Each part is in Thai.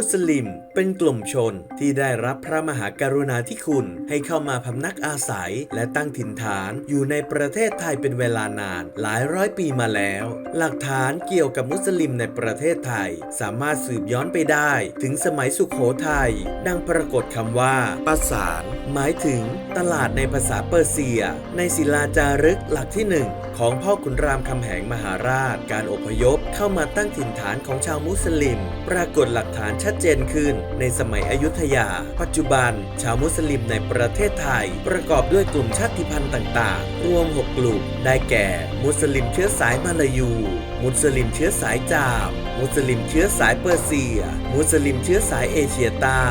มุสลิม เป็นกลุ่มชนที่ได้รับพระมหากรุณาธิคุณให้เข้ามาพำนักอาศัย และตั้งถิ่นฐานอยู่ในประเทศไทยเป็นเวลานาน หลายร้อยปีมาแล้ว หลักฐานเกี่ยวกับมุสลิมในประเทศไทย สามารถสืบย้อนไปได้ ถึงสมัยสุขโขทัยดังปรากฏคำว่าปราสาทหมายถึงตลาดในภาษาเปอร์เซีย ในศิลาจารึกหลักที่หนึ่งของพ่อขุนรามคำแหงมหาราช การอพยพเข้ามาตั้งถิ่นฐานของชาวมุสลิม ปรากฏหลักฐานชัดัดเจนขึ้นในสมัยอยุธยา ปัจจุบัน ชาวมุสลิมในประเทศไทย ประกอบด้วยกลุ่มชาติพันธุ์ต่างๆ รวม 6 กลุ่ม ได้แก่ มุสลิมเชื้อสายมาลายู มุสลิมเชื้อสายจาม มุสลิมเชื้อสายเปอร์เซีย มุสลิมเชื้อสายเอเชียใต้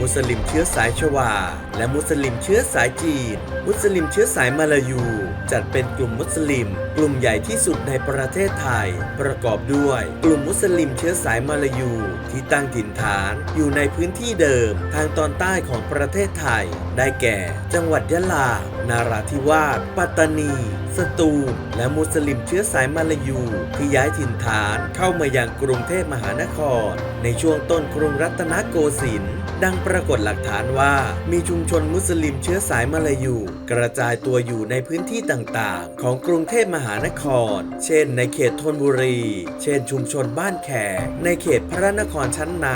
มุสลิมเชื้อสายชวา และมุสลิมเชื้อสายจีน มุสลิมเชื้อสายมาลายู จัดเป็นกลุ่มมุสลิม กลุ่มใหญ่ที่สุดในประเทศไทย ประกอบด้วย กลุ่มมุสลิมเชื้อสายมาลายู ที่ตั้งถิ่นฐานอยู่ในพื้นที่เดิม ทางตอนใต้ของประเทศไทย ได้แก่ จังหวัดยะลา นาราธิวาส ปัตตานี สตูล และมุสลิมเชื้อสายมาลายู ที่ย้ายถิ่นฐานเข้ามายังกรุงเทพมหานคร ในช่วงต้นกรุงรัตนโกสินทร์ ดังปรากฏหลักฐานว่ามีชุมชนมุสลิมเชื้อสายมาลายูกระจายตัวอยู่ในพื้นที่ต่างๆ ของกรุงเทพมหานคร เช่น ในเขตธนบุรี เช่น ชุมชนบ้านแขก ในเขตพระนครชั้นใน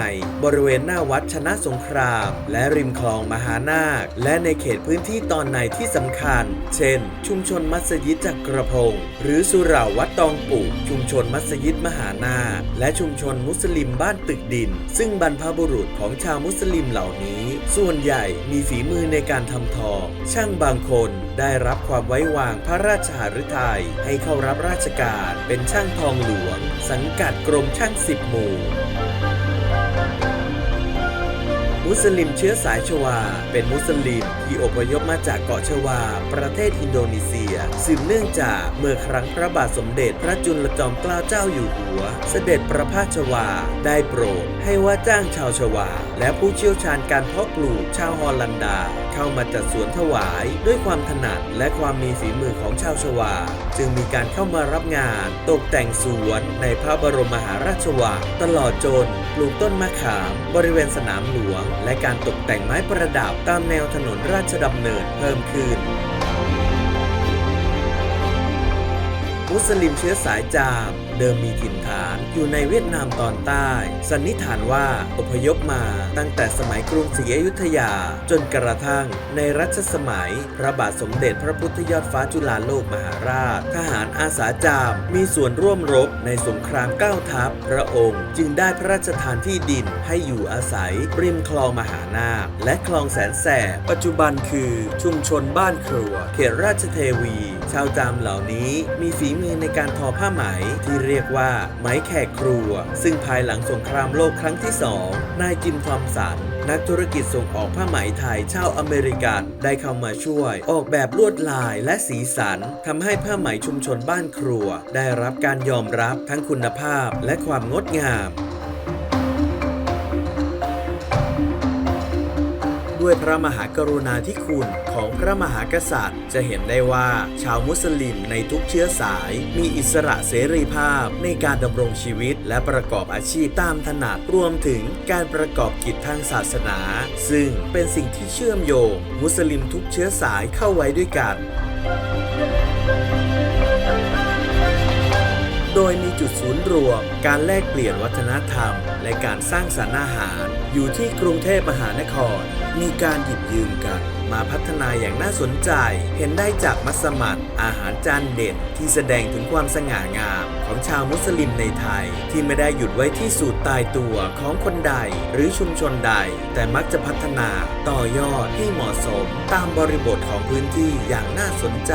บริเวณหน้าวัดชนะสงคราม และริมคลองมหานาค และในเขตพื้นที่ตอนในที่สำคัญ เช่น ชุมชนมัสยิดจักรพงศ์หรือสุเหราวัดตองปู่ชุมชนมัสยิดมหานาค และชุมชนมุสลิมบ้านตึกดิน ซึ่งบรรพบุรุษของชาวมุสลิมเหล่านี้ ส่วนใหญ่มีฝีมือในการทำทองช่างบางคนได้รับความไว้วางพระราชหฤทัยให้เข้ารับราชการเป็นช่างทองหลวง สังกัดกรมช่างสิบหมู่มุสลิมเชื้อสายชวา เป็นมุสลิมที่อพยพมาจากเกาะชวา ประเทศอินโดนีเซีย สืบเนื่องจากเมื่อครั้งพระบาทสมเด็จพระจุลจอมเกล้าเจ้าอยู่หัว เสด็จประพาสชวา ได้โปรดให้ว่าจ้างชาวชวา และผู้เชี่ยวชาญการเพาะปลูกชาวฮอลันดา เข้ามาจัดสวนถวาย ด้วยความถนัดและความมีฝีมือของชาวชวา จึงมีการเข้ามารับงาน ตกแต่งสวนในพระบรมมหาราชวังตลอดจนปลูกต้นมะขาม บริเวณสนามหลวง และการตกแต่งไม้ประดับตามแนวถนนราชดำเนินเพิ่มขึ้น มุสลิมเชื้อสายจาม เดิมมีถิ่นฐานอยู่ในเวียดนามตอนใต้ สันนิษฐานว่าอพยพมาตั้งแต่สมัยกรุงศรีอยุธยา จนกระทั่งในรัชสมัย พระบาทสมเด็จพระพุทธยอดฟ้าจุฬาโลกมหาราช ทหารอาสาจาม มีส่วนร่วมรบในสงครามเก้าทัพ พระองค์จึงได้พระราชทานที่ดินให้อยู่อาศัยริมคลองมหานาคและคลองแสนแสบปัจจุบันคือชุมชนบ้านครัว เขตราชเทวี ชาวจามเหล่านี้มีฝีมือในการทอผ้าไหมที่เรียกว่าไหมแขกครัว ซึ่งภายหลังสงครามโลกครั้งที่สองนายจิมทอมสันนักธุรกิจส่งออกผ้าไหมไทยชาวอเมริกัน ได้เข้ามาช่วย ออกแบบลวดลายและสีสันทำให้ผ้าไหมชุมชนบ้านครัว ได้รับการยอมรับทั้งคุณภาพและความงดงาม ด้วยพระมหากรุณาธิคุณของพระมหากษัตริย์ จะเห็นได้ว่าชาวมุสลิมในทุกเชื้อสาย มีอิสระเสรีภาพในการดำรงชีวิต และประกอบอาชีพตามถนัดรวมถึงการประกอบกิจทางศาสนา ซึ่งเป็นสิ่งที่เชื่อมโยง มุสลิมทุกเชื้อสายเข้าไว้ด้วยกันโดยมีจุดศูนย์รวม การแลกเปลี่ยนวัฒนธรรม และการสร้างสรรค์อาหาร อยู่ที่กรุงเทพมหานคร มีการหยิบยืมกัน มาพัฒนาอย่างน่าสนใจ เห็นได้จากมัสมั่นอาหารจานเด่นที่แสดงถึงความสง่างามของชาวมุสลิมในไทย ที่ไม่ได้หยุดไว้ที่สูตรตายตัวของคนใด หรือชุมชนใด แต่มักจะพัฒนาต่อยอดให้เหมาะสม ตามบริบทของพื้นที่อย่างน่าสนใจ